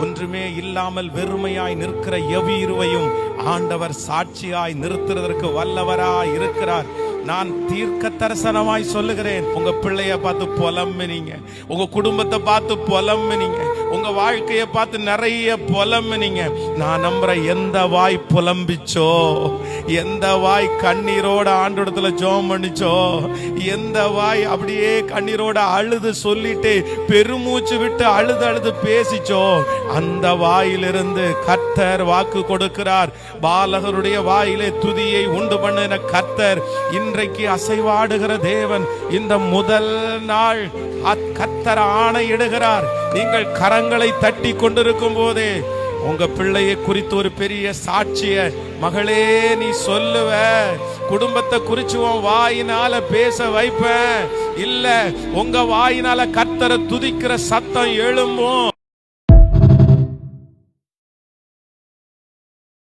ஒன்றுமே இல்லாமல் வெறுமையாய் நிற்கிற எவ்வீருவையும் ஆண்டவர் சாட்சியாய் நிறுத்துறதற்கு வல்லவராய் இருக்கிறார். நான் தீர்க்க தரிசனமாய் சொல்லுகிறேன். உங்க பிள்ளைய பார்த்து புலம்புனீங்க. உங்க குடும்பத்தை பார்த்து புலம்புனீங்க. உங்க வாழ்க்கையை பார்த்து நிறைய புலம்புனீங்க. நான் நம்புறேன் எந்த வாய் புலம்பிச்சோ எந்த வாய் கண்ணீரோட ஆண்டோடத்துல ஜோம் பண்ணிச்சோ எந்த வாய் அப்படியே கண்ணீரோட அழுது சொல்லிட்டு பெருமூச்சு விட்டு அழுது அழுது பேசிச்சோ அந்த வாயிலிருந்து கர்த்தர் வாக்கு கொடுக்கிறார். பாலகருடைய வாயிலே துதியை உண்டு பண்ணின கர்த்தர் இன்றைக்கு அசைவாடுகிற தேவன் இந்த முதல் நாள் கர்த்தர் ஆணையிடுகிறார். நீங்கள் கரங்களை தட்டி கொண்டிருக்கும் போதே உங்க பிள்ளையை குறித்து ஒரு பெரிய சாட்சிய மகளே நீ சொல்லுவ. குடும்பத்தை குறிச்சு உன் வாயினால பேச வைப்ப. இல்ல உங்க வாயினால கத்தரை துதிக்கிற சத்தம் எழும்பும்.